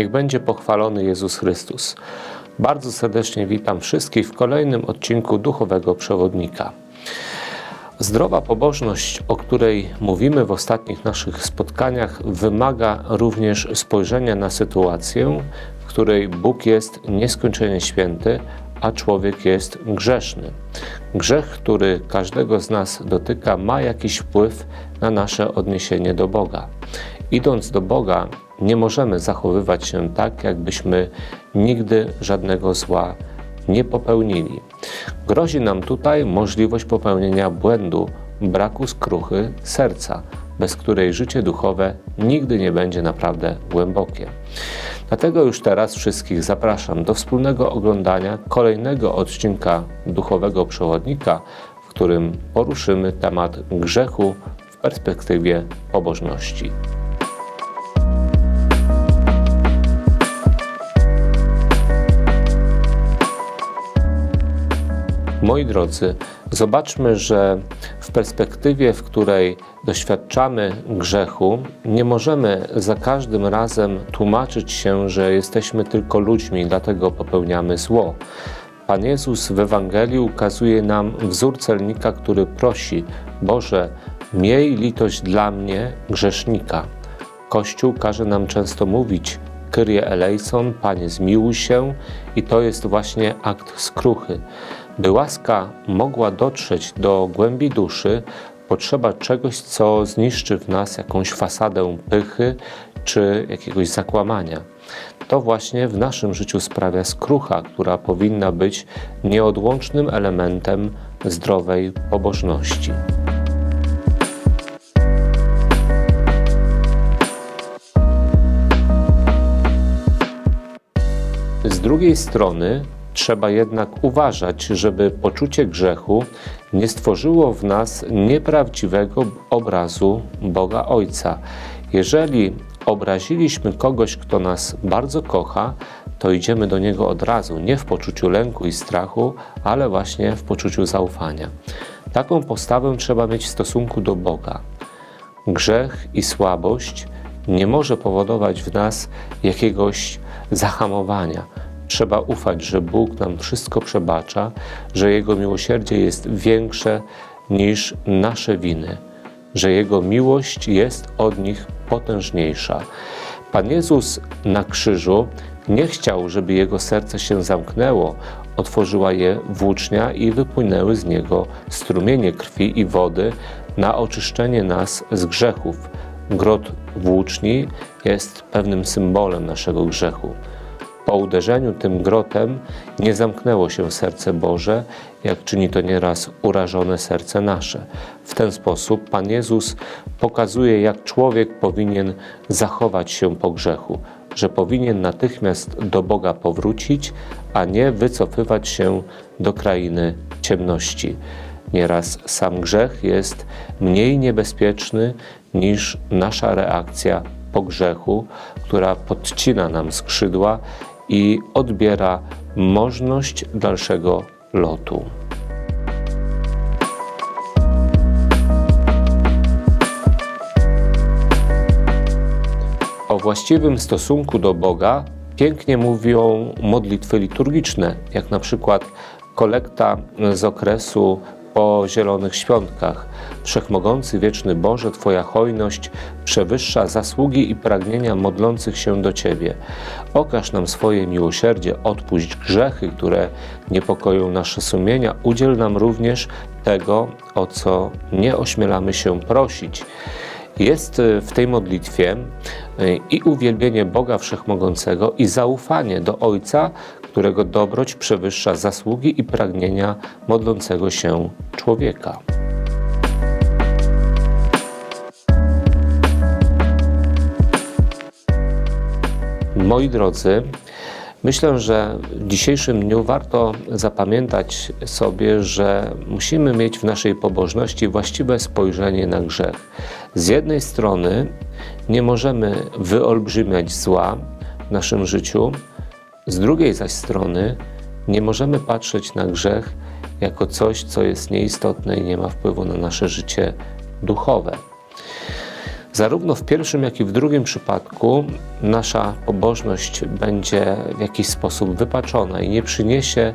Niech będzie pochwalony Jezus Chrystus. Bardzo serdecznie witam wszystkich w kolejnym odcinku Duchowego Przewodnika. Zdrowa pobożność, o której mówimy w ostatnich naszych spotkaniach, wymaga również spojrzenia na sytuację, w której Bóg jest nieskończenie święty, a człowiek jest grzeszny. Grzech, który każdego z nas dotyka, ma jakiś wpływ na nasze odniesienie do Boga. Idąc do Boga, nie możemy zachowywać się tak, jakbyśmy nigdy żadnego zła nie popełnili. Grozi nam tutaj możliwość popełnienia błędu, braku skruchy serca, bez której życie duchowe nigdy nie będzie naprawdę głębokie. Dlatego już teraz wszystkich zapraszam do wspólnego oglądania kolejnego odcinka Duchowego Przewodnika, w którym poruszymy temat grzechu w perspektywie pobożności. Moi drodzy, zobaczmy, że w perspektywie, w której doświadczamy grzechu, nie możemy za każdym razem tłumaczyć się, że jesteśmy tylko ludźmi, dlatego popełniamy zło. Pan Jezus w Ewangelii ukazuje nam wzór celnika, który prosi: Boże, miej litość dla mnie, grzesznika. Kościół każe nam często mówić: Kyrie eleison, Panie, zmiłuj się, i to jest właśnie akt skruchy. By łaska mogła dotrzeć do głębi duszy, potrzeba czegoś, co zniszczy w nas jakąś fasadę pychy czy jakiegoś zakłamania. To właśnie w naszym życiu sprawia skrucha, która powinna być nieodłącznym elementem zdrowej pobożności. Z drugiej strony, trzeba jednak uważać, żeby poczucie grzechu nie stworzyło w nas nieprawdziwego obrazu Boga Ojca. Jeżeli obraziliśmy kogoś, kto nas bardzo kocha, to idziemy do niego od razu, nie w poczuciu lęku i strachu, ale właśnie w poczuciu zaufania. Taką postawę trzeba mieć w stosunku do Boga. Grzech i słabość nie może powodować w nas jakiegoś zahamowania Trzeba ufać, że Bóg nam wszystko przebacza, że Jego miłosierdzie jest większe niż nasze winy, że Jego miłość jest od nich potężniejsza. Pan Jezus na krzyżu nie chciał, żeby jego serce się zamknęło, otworzyła je włócznia i wypłynęły z niego strumienie krwi i wody na oczyszczenie nas z grzechów. Grot włóczni jest pewnym symbolem naszego grzechu. Po uderzeniu tym grotem nie zamknęło się serce Boże, jak czyni to nieraz urażone serce nasze. W ten sposób Pan Jezus pokazuje, jak człowiek powinien zachować się po grzechu, że powinien natychmiast do Boga powrócić, a nie wycofywać się do krainy ciemności. Nieraz sam grzech jest mniej niebezpieczny niż nasza reakcja po grzechu, która podcina nam skrzydła i odbiera możliwość dalszego lotu. O właściwym stosunku do Boga pięknie mówią modlitwy liturgiczne, jak na przykład kolekta z okresu po zielonych świątkach. Wszechmogący wieczny Boże, Twoja hojność przewyższa zasługi i pragnienia modlących się do Ciebie. Okaż nam swoje miłosierdzie, odpuść grzechy, które niepokoją nasze sumienia, udziel nam również tego, o co nie ośmielamy się prosić. Jest y, w tej modlitwie y, i uwielbienie Boga Wszechmogącego, i zaufanie do Ojca, którego dobroć przewyższa zasługi i pragnienia modlącego się człowieka. Moi drodzy, myślę, że w dzisiejszym dniu warto zapamiętać sobie, że musimy mieć w naszej pobożności właściwe spojrzenie na grzech. Z jednej strony nie możemy wyolbrzymiać zła w naszym życiu, z drugiej zaś strony nie możemy patrzeć na grzech jako coś, co jest nieistotne i nie ma wpływu na nasze życie duchowe. Zarówno w pierwszym, jak i w drugim przypadku nasza pobożność będzie w jakiś sposób wypaczona i nie przyniesie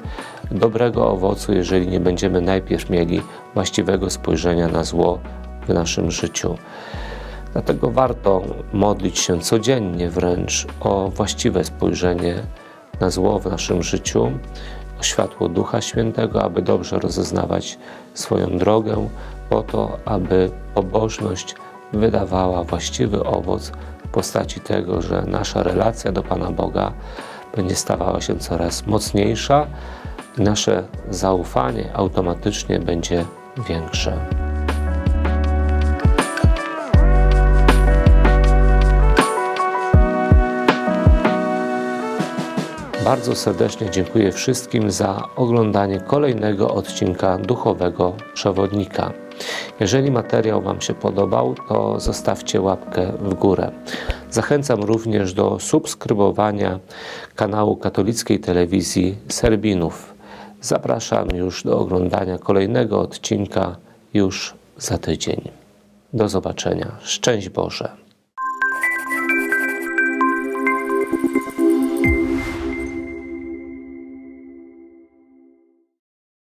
dobrego owocu, jeżeli nie będziemy najpierw mieli właściwego spojrzenia na zło w naszym życiu. Dlatego warto modlić się codziennie wręcz o właściwe spojrzenie na zło w naszym życiu, o światło Ducha Świętego, aby dobrze rozeznawać swoją drogę, po to, aby pobożność wydawała właściwy owoc w postaci tego, że nasza relacja do Pana Boga będzie stawała się coraz mocniejsza i nasze zaufanie automatycznie będzie większe. Bardzo serdecznie dziękuję wszystkim za oglądanie kolejnego odcinka Duchowego Przewodnika. Jeżeli materiał Wam się podobał, to zostawcie łapkę w górę. Zachęcam również do subskrybowania kanału katolickiej telewizji Serbinów. Zapraszam już do oglądania kolejnego odcinka już za tydzień. Do zobaczenia. Szczęść Boże.